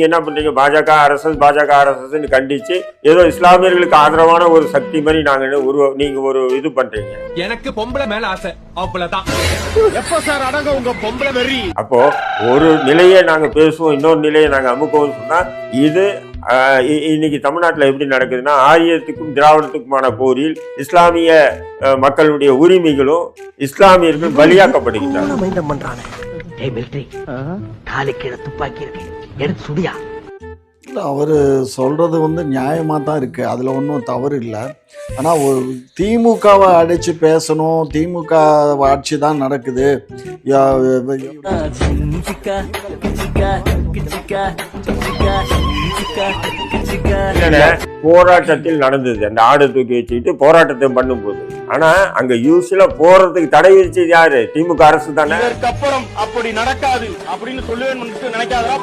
நீங்க என்ன பண்றீங்க? பாஜக அரசு பாஜக அரசுன்னு கண்டிச்சு ஏதோ இஸ்லாமியர்களுக்கு ஆதரவான ஒரு சக்தி மாதிரி நாங்க ஒரு நீங்க ஒரு இது பண்றீங்க. எனக்கு பொம்பளை மேல ஆசை. அவ்வளவுதான். எப்ப சார் அடங்க உங்க பொம்பளை வெறி? அப்போ ஒரு நிலையை நாங்க பேசுவோம் இன்னொரு நிலையை நாங்க அமுக்குவோம் சொன்னா இது இன்னைக்கு தமிழ்நாட்டில் எப்படி நடக்குதுன்னா ஆரியத்துக்கும் திராவிடத்துக்குமான போரில் இஸ்லாமிய மக்களுடைய உரிமைகளும் இஸ்லாமியர்கள் பலியாக்கப்படுகின்றனர் ஏய் மிலிட்டரி. காலி கீழே துப்பாக்கி இருக்கு. எடுத்து சுடியா. இல்லை அவர் சொல்கிறது வந்து நியாயமாக தான் இருக்குது அதில் ஒன்றும் தவறு இல்லை. ஆனால் ஒரு திமுகவை அடித்து பேசணும். திமுக ஆட்சி தான் நடக்குது. இல்லைண்ணே, போராட்டத்தில் நடந்தது. அந்த ஆடை தூக்கி வச்சுக்கிட்டு போராட்டத்தை பண்ணும்போது ஆனா அங்க யூஸ்ல போறதுக்கு தடை விதிச்சது யாரு? திமுக அரசு தானே? அப்புறம் அப்படி நடக்காது. அப்படின்னு சொல்லுவேன் நினைக்காதா